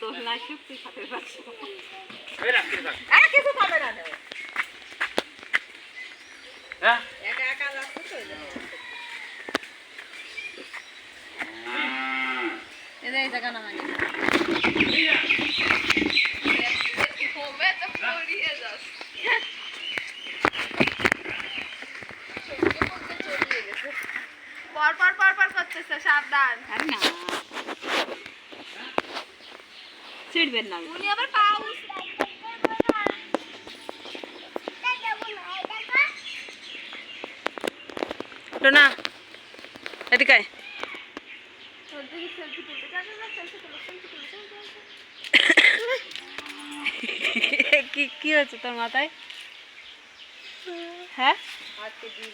দোষ নাই সত্যি খাতে পারছে আর কিছু খাবে না হ্যাঁ? একা একা তো এই জায়গা পর পর পর পর করতেছে সাবধান। আর না ছিড়বেন না উনি আবার পাউস না এদিকে আয়। সেলফি তুলতে যাবে না সেলফি তুলো সেলফি তুলো সেলফি কি কি হয়েছে তোর মাথায় হ্যাঁ আজকে দিন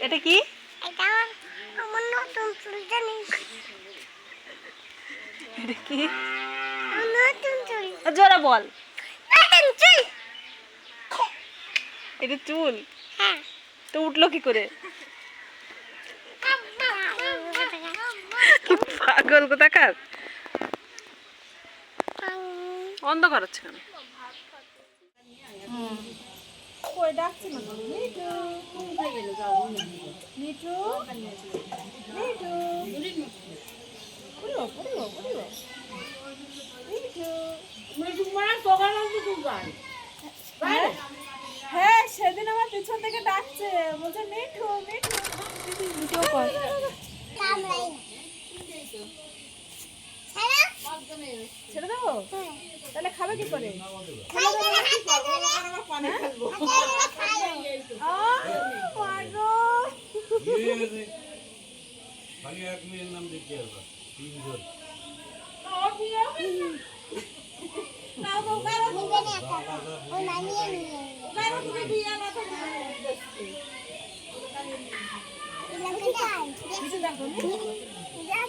এটা কি আমার এটা কি? জোরা বল। এটা চুল? হ্যাঁ। তো উঠল কি করে? পাগল কোথাকার? অন্ধকার হচ্ছে কেন? কই ডাকছে না মিঠু মিঠু মিঠু পুরো পুরো পুরো মিঠু মিঠু মানে সকাল অবধি দুবার হ্যাঁ? সেদিন আমার পিছন থেকে ডাকছে। বলছে মিঠু মিঠু। Video call. ছেড়ে দেবো? তাহলে খাবে কি করে? খালি এক মেয়ের নাম দেখতে তিনজন।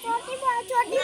छोटी छोटी